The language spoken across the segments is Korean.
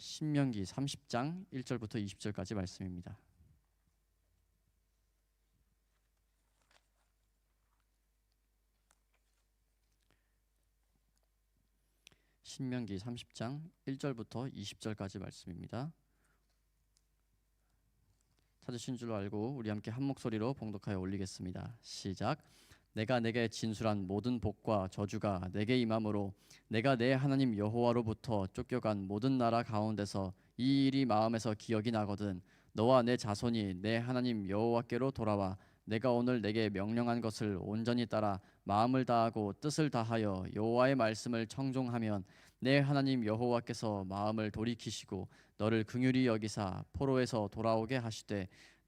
신명기 30장 1절부터 20절까지 말씀입니다. 신명기 30장 1절부터 20절까지 말씀입니다. 찾으신 줄 알고 우리 함께 한 목소리로 봉독하여 올리겠습니다. 시작. 내가 내게 진술한 모든 복과 저주가 내게 임함으로 내가 내 하나님 여호와로부터 쫓겨간 모든 나라 가운데서 이 일이 마음에서 기억이 나거든 너와 내 자손이 내 하나님 여호와께로 돌아와 내가 오늘 내게 명령한 것을 온전히 따라 마음을 다하고 뜻을 다하여 여호와의 말씀을 청종하면 내 하나님 여호와께서 마음을 돌이키시고 너를 긍휼히 여기사 포로에서 돌아오게 하시되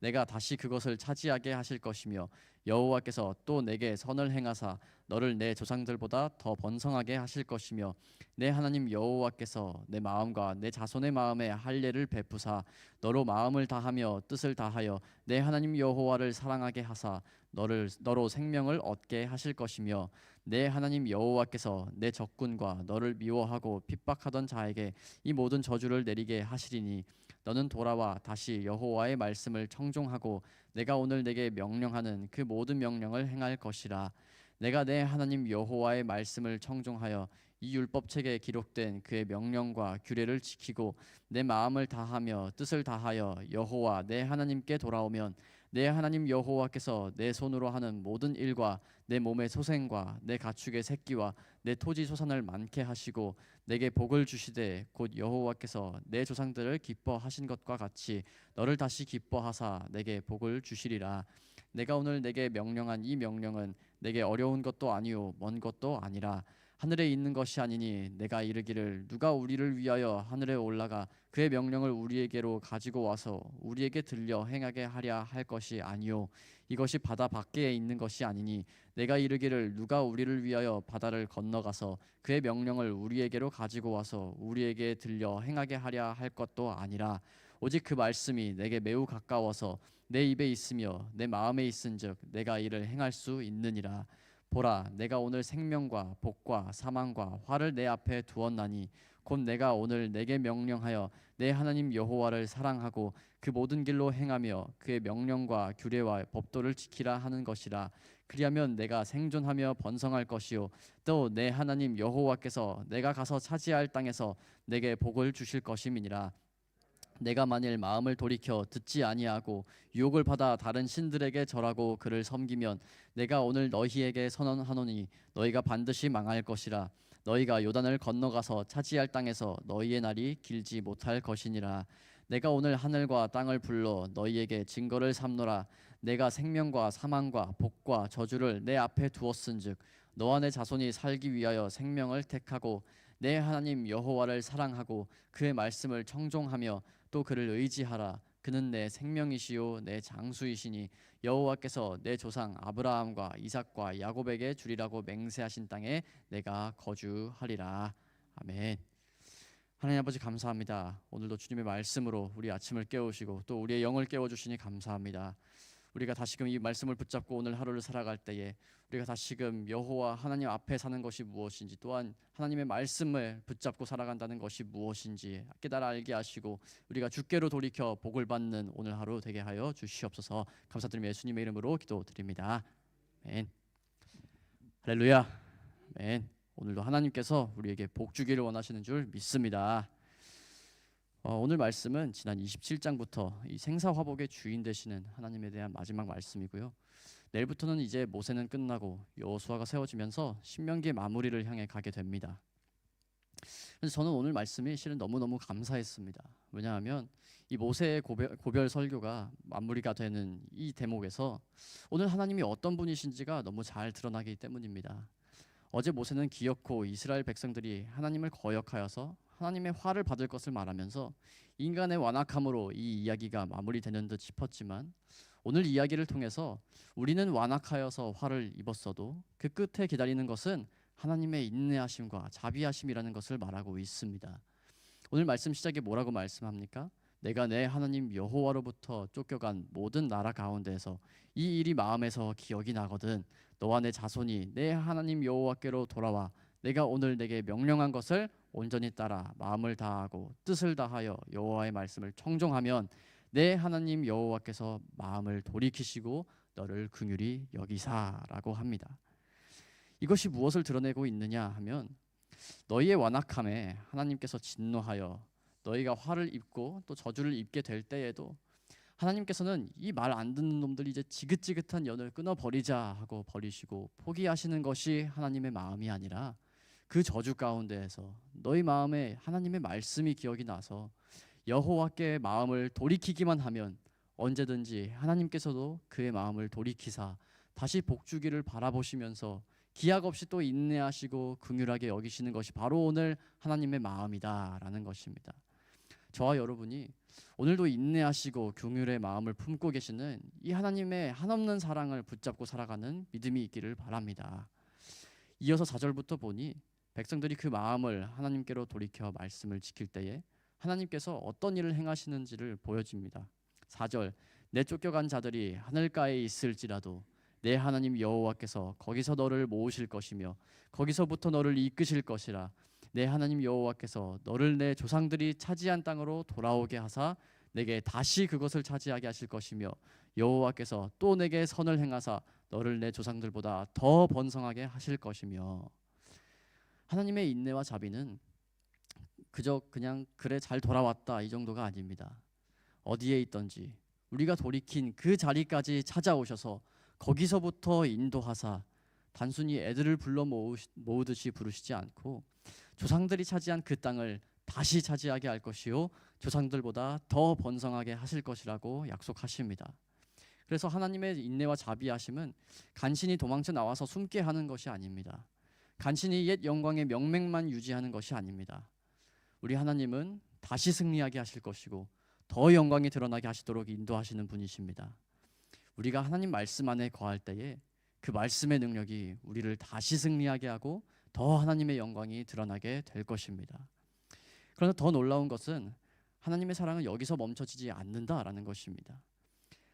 내가 다시 그것을 차지하게 하실 것이며 여호와께서 또 내게 선을 행하사 너를 내 조상들보다 더 번성하게 하실 것이며 내 하나님 여호와께서 내 마음과 내 자손의 마음에 할례를 베푸사 너로 마음을 다하며 뜻을 다하여 내 하나님 여호와를 사랑하게 하사 너를 너로 생명을 얻게 하실 것이며 내 하나님 여호와께서 내 적군과 너를 미워하고 핍박하던 자에게 이 모든 저주를 내리게 하시리니 너는 돌아와 다시 여호와의 말씀을 청종하고 내가 오늘 내게 명령하는 그 모든 명령을 행할 것이라. 내가 내 하나님 여호와의 말씀을 청종하여 이 율법책에 기록된 그의 명령과 규례를 지키고 내 마음을 다하며 뜻을 다하여 여호와 내 하나님께 돌아오면 내 하나님 여호와께서 내 손으로 하는 모든 일과 내 몸의 소생과 내 가축의 새끼와 내 토지 소산을 많게 하시고 내게 복을 주시되 곧 여호와께서 내 조상들을 기뻐하신 것과 같이 너를 다시 기뻐하사 내게 복을 주시리라. 내가 오늘 내게 명령한 이 명령은 내게 어려운 것도 아니요 먼 것도 아니라 하늘에 있는 것이 아니니 내가 이르기를 누가 우리를 위하여 하늘에 올라가 그의 명령을 우리에게로 가지고 와서 우리에게 들려 행하게 하랴 할 것이 아니요. 이것이 바다 밖에 있는 것이 아니니 내가 이르기를 누가 우리를 위하여 바다를 건너가서 그의 명령을 우리에게로 가지고 와서 우리에게 들려 행하게 하랴 할 것도 아니라 오직 그 말씀이 내게 매우 가까워서 내 입에 있으며 내 마음에 있은즉 내가 이를 행할 수 있느니라 보라 내가 오늘 생명과 복과 사망과 화를 내 앞에 두었나니 곧 내가 오늘 내게 명령하여 내 하나님 여호와를 사랑하고 그 모든 길로 행하며 그의 명령과 규례와 법도를 지키라 하는 것이라. 그리하면 내가 생존하며 번성할 것이요. 또 내 하나님 여호와께서 내가 가서 차지할 땅에서 내게 복을 주실 것임이니라 내가 만일 마음을 돌이켜 듣지 아니하고 유혹을 받아 다른 신들에게 절하고 그를 섬기면 내가 오늘 너희에게 선언하노니 너희가 반드시 망할 것이라. 너희가 요단을 건너가서 차지할 땅에서 너희의 날이 길지 못할 것이니라. 내가 오늘 하늘과 땅을 불러 너희에게 증거를 삼노라. 내가 생명과 사망과 복과 저주를 내 앞에 두었은즉 너와 내 자손이 살기 위하여 생명을 택하고 내 하나님 여호와를 사랑하고 그의 말씀을 청종하며 또 그를 의지하라 그는 내 생명이시요 내 장수이시니 여호와께서 내 조상 아브라함과 이삭과 야곱에게 주리라고 맹세하신 땅에 내가 거주하리라 아멘. 하나님 아버지 감사합니다. 오늘도 주님의 말씀으로 우리 아침을 깨우시고 또 우리의 영을 깨워 주시니 감사합니다. 우리가 다시금 이 말씀을 붙잡고 오늘 하루를 살아갈 때에 우리가 다시금 여호와 하나님 앞에 사는 것이 무엇인지 또한 하나님의 말씀을 붙잡고 살아간다는 것이 무엇인지 깨달아 알게 하시고 우리가 주께로 돌이켜 복을 받는 오늘 하루 되게 하여 주시옵소서. 감사드리며 예수님의 이름으로 기도드립니다. 아멘. 할렐루야. 아멘. 오늘도 하나님께서 우리에게 복 주기를 원하시는 줄 믿습니다. 어, 오늘 말씀은 지난 27장부터 이 생사 화복의 주인 되시는 하나님에 대한 마지막 말씀이고요. 내일부터는 이제 모세는 끝나고 여호수아가 세워지면서 신명기의 마무리를 향해 가게 됩니다. 그래서 저는 오늘 말씀이 실은 너무 너무 감사했습니다. 왜냐하면 이 모세의 고별, 고별 설교가 마무리가 되는 이 대목에서 오늘 하나님이 어떤 분이신지가 너무 잘 드러나기 때문입니다. 어제 모세는 기어코 이스라엘 백성들이 하나님을 거역하여서 하나님의 화를 받을 것을 말하면서 인간의 완악함으로 이 이야기가 마무리되는 듯 싶었지만 오늘 이야기를 통해서 우리는 완악하여서 화를 입었어도 그 끝에 기다리는 것은 하나님의 인내하심과 자비하심이라는 것을 말하고 있습니다. 오늘 말씀 시작에 뭐라고 말씀합니까? 내가 내 하나님 여호와로부터 쫓겨간 모든 나라 가운데에서 이 일이 마음에서 기억이 나거든 너와 내 자손이 내 하나님 여호와께로 돌아와 내가 오늘 내게 명령한 것을 온전히 따라 마음을 다하고 뜻을 다하여 여호와의 말씀을 청종하면 내 하나님 여호와께서 마음을 돌이키시고 너를 긍휼히 여기사라고 합니다. 이것이 무엇을 드러내고 있느냐 하면 너희의 완악함에 하나님께서 진노하여 너희가 화를 입고 또 저주를 입게 될 때에도 하나님께서는 이 말 안 듣는 놈들 이제 지긋지긋한 연을 끊어 버리자 하고 버리시고 포기하시는 것이 하나님의 마음이 아니라 그 저주 가운데에서 너희 마음에 하나님의 말씀이 기억이 나서 여호와께 마음을 돌이키기만 하면 언제든지 하나님께서도 그의 마음을 돌이키사 다시 복주기를 바라보시면서 기약 없이 또 인내하시고 긍휼하게 여기시는 것이 바로 오늘 하나님의 마음이다라는 것입니다. 저와 여러분이 오늘도 인내하시고 긍휼의 마음을 품고 계시는 이 하나님의 한없는 사랑을 붙잡고 살아가는 믿음이 있기를 바랍니다. 이어서 4절부터 보니 백성들이 그 마음을 하나님께로 돌이켜 말씀을 지킬 때에 하나님께서 어떤 일을 행하시는지를 보여줍니다. 4절 내 쫓겨간 자들이 하늘가에 있을지라도 내 하나님 여호와께서 거기서 너를 모으실 것이며 거기서부터 너를 이끄실 것이라 내 하나님 여호와께서 너를 내 조상들이 차지한 땅으로 돌아오게 하사 내게 다시 그것을 차지하게 하실 것이며 여호와께서 또 내게 선을 행하사 너를 내 조상들보다 더 번성하게 하실 것이며 하나님의 인내와 자비는 그저 그냥 그래 잘 돌아왔다 이 정도가 아닙니다. 어디에 있던지 우리가 돌이킨 그 자리까지 찾아오셔서 거기서부터 인도하사 단순히 애들을 불러 모으듯이 부르시지 않고 조상들이 차지한 그 땅을 다시 차지하게 할 것이요 조상들보다 더 번성하게 하실 것이라고 약속하십니다. 그래서 하나님의 인내와 자비하심은 간신히 도망쳐 나와서 숨게 하는 것이 아닙니다. 간신히 옛 영광의 명맥만 유지하는 것이 아닙니다. 우리 하나님은 다시 승리하게 하실 것이고 더 영광이 드러나게 하시도록 인도하시는 분이십니다. 우리가 하나님 말씀 안에 거할 때에 그 말씀의 능력이 우리를 다시 승리하게 하고 더 하나님의 영광이 드러나게 될 것입니다. 그러나 더 놀라운 것은 하나님의 사랑은 여기서 멈춰지지 않는다라는 것입니다.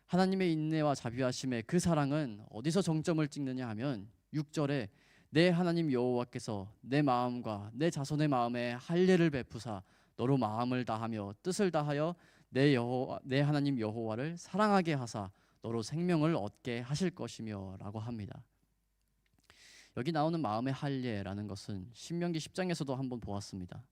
하나님의 인내와 자비하심의 그 사랑은 어디서 정점을 찍느냐 하면 6절에 내 하나님 여호와께서 내 마음과 내 자손의 마음에 할례를 베푸사 너로 마음을 다하며 뜻을 다하여 내 여호와 내 하나님 여호와를 사랑하게 하사 너로 생명을 얻게 하실 것이며라고 합니다. 여기 나오는 마음의 할례라는 것은 신명기 10장에서도 한번 보았습니다.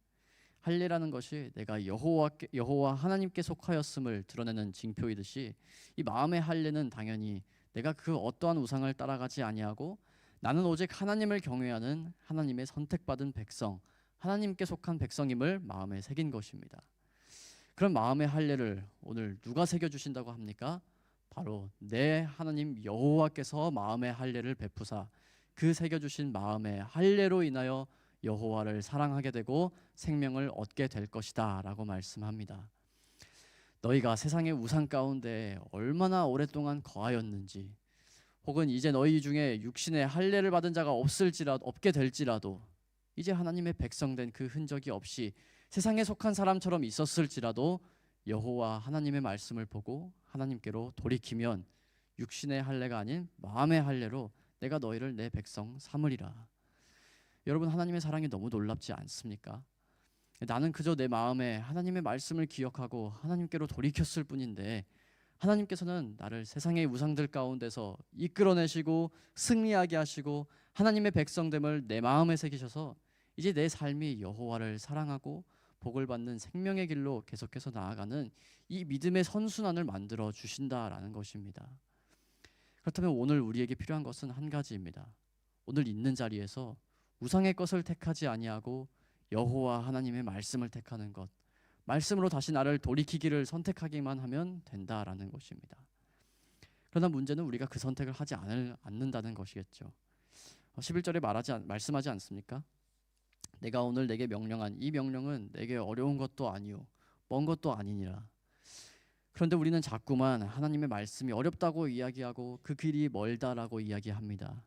할례라는 것이 내가 여호와 여호와 하나님께 속하였음을 드러내는 징표이듯이 이 마음의 할례는 당연히 내가 그 어떠한 우상을 따라가지 아니하고 나는 오직 하나님을 경외하는 하나님의 선택받은 백성, 하나님께 속한 백성임을 마음에 새긴 것입니다. 그런 마음의 할례를 오늘 누가 새겨 주신다고 합니까? 바로 내 하나님 여호와께서 마음의 할례를 베푸사 그 새겨 주신 마음의 할례로 인하여 여호와를 사랑하게 되고 생명을 얻게 될 것이다라고 말씀합니다. 너희가 세상의 우상 가운데 얼마나 오랫동안 거하였는지 혹은 이제 너희 중에 육신의 할례를 받은 자가 없을지라도 없게 될지라도 이제 하나님의 백성된 그 흔적이 없이 세상에 속한 사람처럼 있었을지라도 여호와 하나님의 말씀을 보고 하나님께로 돌이키면 육신의 할례가 아닌 마음의 할례로 내가 너희를 내 백성 삼으리라. 여러분 하나님의 사랑이 너무 놀랍지 않습니까? 나는 그저 내 마음에 하나님의 말씀을 기억하고 하나님께로 돌이켰을 뿐인데 하나님께서는 나를 세상의 우상들 가운데서 이끌어내시고 승리하게 하시고 하나님의 백성됨을 내 마음에 새기셔서 이제 내 삶이 여호와를 사랑하고 복을 받는 생명의 길로 계속해서 나아가는 이 믿음의 선순환을 만들어 주신다라는 것입니다. 그렇다면 오늘 우리에게 필요한 것은 한 가지입니다. 오늘 있는 자리에서 우상의 것을 택하지 아니하고 여호와 하나님의 말씀을 택하는 것. 말씀으로 다시 나를 돌이키기를 선택하기만 하면 된다라는 것입니다. 그러나 문제는 우리가 그 선택을 하지 않을, 않는다는 것이겠죠. 11절에 말하지 말씀하지 않습니까? 내가 오늘 내게 명령한 이 명령은 내게 어려운 것도 아니요 먼 것도 아니니라. 그런데 우리는 자꾸만 하나님의 말씀이 어렵다고 이야기하고 그 길이 멀다라고 이야기합니다.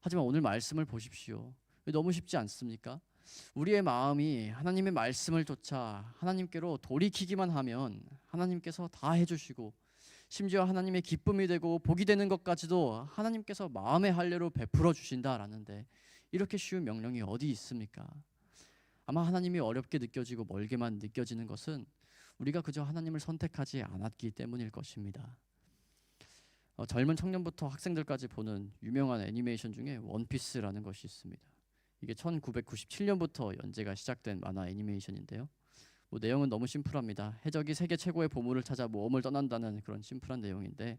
하지만 오늘 말씀을 보십시오. 너무 쉽지 않습니까? 우리의 마음이 하나님의 말씀을 쫓아 하나님께로 돌이키기만 하면 하나님께서 다 해주시고 심지어 하나님의 기쁨이 되고 복이 되는 것까지도 하나님께서 마음의 할례로 베풀어 주신다라는데 이렇게 쉬운 명령이 어디 있습니까? 아마 하나님이 어렵게 느껴지고 멀게만 느껴지는 것은 우리가 그저 하나님을 선택하지 않았기 때문일 것입니다. 어, 젊은 청년부터 학생들까지 보는 유명한 애니메이션 중에 원피스라는 것이 있습니다. 이게 1997년부터 연재가 시작된 만화 애니메이션인데요. 뭐 내용은 너무 심플합니다. 해적이 세계 최고의 보물을 찾아 모험을 떠난다는 그런 심플한 내용인데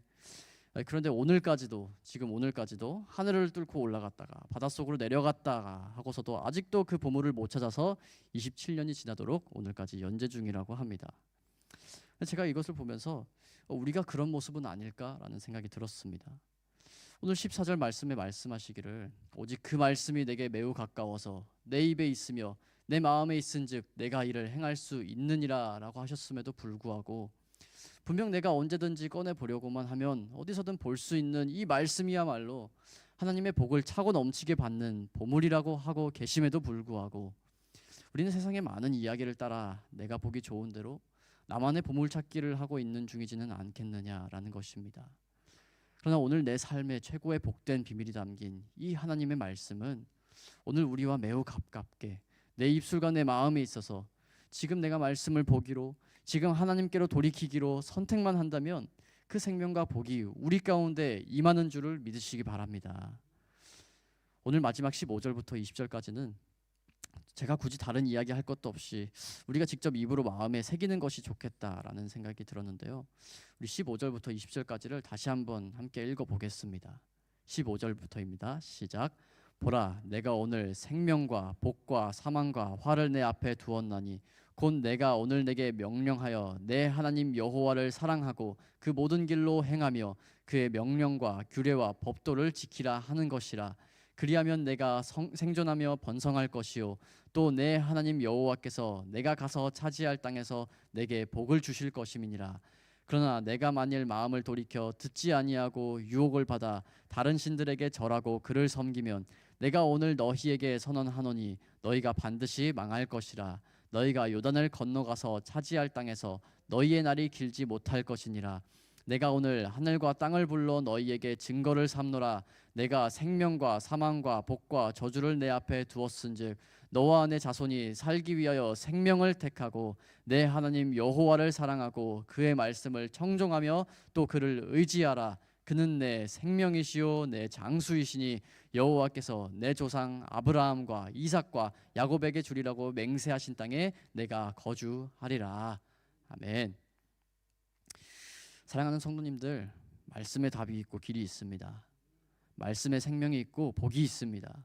아, 그런데 오늘까지도 지금 오늘까지도 하늘을 뚫고 올라갔다가 바닷속으로 내려갔다가 하고서도 아직도 그 보물을 못 찾아서 27년이 지나도록 오늘까지 연재 중이라고 합니다. 제가 이것을 보면서 어, 우리가 그런 모습은 아닐까라는 생각이 들었습니다. 오늘 14절 말씀에 말씀하시기를 오직 그 말씀이 내게 매우 가까워서 내 입에 있으며 내 마음에 있은즉 내가 이를 행할 수 있느니라라고 하셨음에도 불구하고 분명 내가 언제든지 꺼내 보려고만 하면 어디서든 볼 수 있는 이 말씀이야말로 하나님의 복을 차고 넘치게 받는 보물이라고 하고 계심에도 불구하고 우리는 세상의 많은 이야기를 따라 내가 보기 좋은 대로 나만의 보물 찾기를 하고 있는 중이지는 않겠느냐라는 것입니다. 그러나 오늘 내 삶의 최고의 복된 비밀이 담긴 이 하나님의 말씀은 오늘 우리와 매우 가깝게 내 입술과 내 마음에 있어서 지금 내가 말씀을 보기로 지금 하나님께로 돌이키기로 선택만 한다면 그 생명과 복이 우리 가운데 임하는 줄을 믿으시기 바랍니다. 오늘 마지막 15절부터 20절까지는 제가 굳이 다른 이야기 할 것도 없이 우리가 직접 입으로 마음에 새기는 것이 좋겠다라는 생각이 들었는데요. 우리 15절부터 20절까지를 다시 한번 함께 읽어 보겠습니다. 15절부터입니다. 시작. 보라 내가 오늘 생명과 복과 사망과 화를 내 앞에 두었나니 곧 내가 오늘 내게 명령하여 내 하나님 여호와를 사랑하고 그 모든 길로 행하며 그의 명령과 규례와 법도를 지키라 하는 것이라 그리하면 내가 성, 생존하며 번성할 것이요. 또 내 하나님 여호와께서 내가 가서 차지할 땅에서 내게 복을 주실 것임이니라. 그러나 내가 만일 마음을 돌이켜 듣지 아니하고 유혹을 받아 다른 신들에게 절하고 그를 섬기면 내가 오늘 너희에게 선언하노니 너희가 반드시 망할 것이라. 너희가 요단을 건너가서 차지할 땅에서 너희의 날이 길지 못할 것이니라 내가 오늘 하늘과 땅을 불러 너희에게 증거를 삼노라. 내가 생명과 사망과 복과 저주를 내 앞에 두었은즉 너와 내 자손이 살기 위하여 생명을 택하고 내 하나님 여호와를 사랑하고 그의 말씀을 청종하며 또 그를 의지하라. 그는 내 생명이시요 내 장수이시니 여호와께서 내 조상 아브라함과 이삭과 야곱에게 주리라고 맹세하신 땅에 내가 거주하리라. 아멘. 사랑하는 성도님들, 말씀의 답이 있고 길이 있습니다. 말씀의 생명이 있고 복이 있습니다.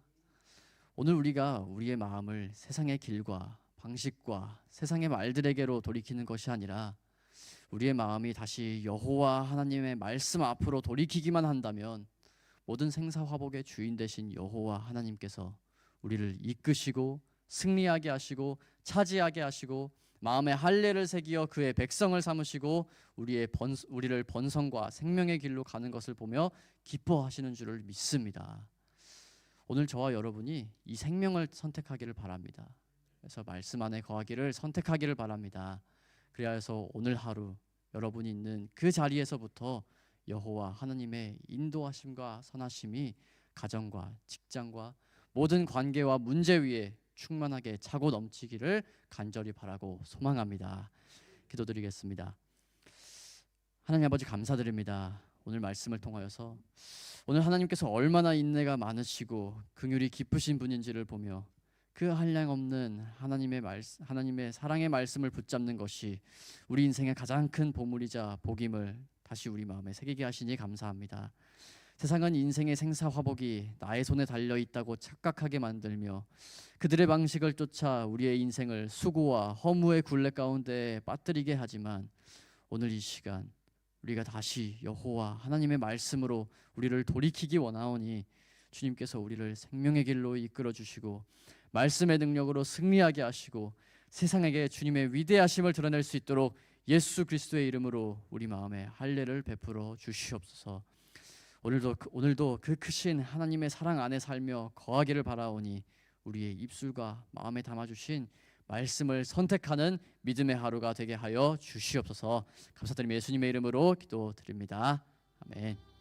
오늘 우리가 우리의 마음을 세상의 길과 방식과 세상의 말들에게로 돌이키는 것이 아니라 우리의 마음이 다시 여호와 하나님의 말씀 앞으로 돌이키기만 한다면 모든 생사화복의 주인 되신 여호와 하나님께서 우리를 이끄시고 승리하게 하시고 차지하게 하시고 마음에 할례를 새기어 그의 백성을 삼으시고 우리의 번, 우리를 번성과 생명의 길로 가는 것을 보며 기뻐하시는 줄을 믿습니다. 오늘 저와 여러분이 이 생명을 선택하기를 바랍니다. 그래서 말씀 안에 거하기를 선택하기를 바랍니다. 그래서 오늘 하루 여러분이 있는 그 자리에서부터 여호와 하나님의 인도하심과 선하심이 가정과 직장과 모든 관계와 문제 위에 충만하게 차고 넘치기를 간절히 바라고 소망합니다. 기도드리겠습니다. 하나님 아버지 감사드립니다. 오늘 말씀을 통하여서 오늘 하나님께서 얼마나 인내가 많으시고 긍휼이 깊으신 분인지를 보며 그 한량 없는 하나님의 말 하나님의 사랑의 말씀을 붙잡는 것이 우리 인생의 가장 큰 보물이자 복임을 다시 우리 마음에 새기게 하시니 감사합니다. 세상은 인생의 생사화복이 나의 손에 달려 있다고 착각하게 만들며 그들의 방식을 쫓아 우리의 인생을 수고와 허무의 굴레 가운데 빠뜨리게 하지만 오늘 이 시간 우리가 다시 여호와 하나님의 말씀으로 우리를 돌이키기 원하오니 주님께서 우리를 생명의 길로 이끌어 주시고 말씀의 능력으로 승리하게 하시고 세상에게 주님의 위대하심을 드러낼 수 있도록 예수 그리스도의 이름으로 우리 마음에 할례를 베풀어 주시옵소서. 오늘도 그- 오늘도 그 크신 하나님의 사랑 안에 살며 거하기를 바라오니 우리의 입술과 마음에 담아 주신 말씀을 선택하는 믿음의 하루가 되게 하여 주시옵소서. 감사드리며 예수님의 이름으로 기도드립니다. 아멘.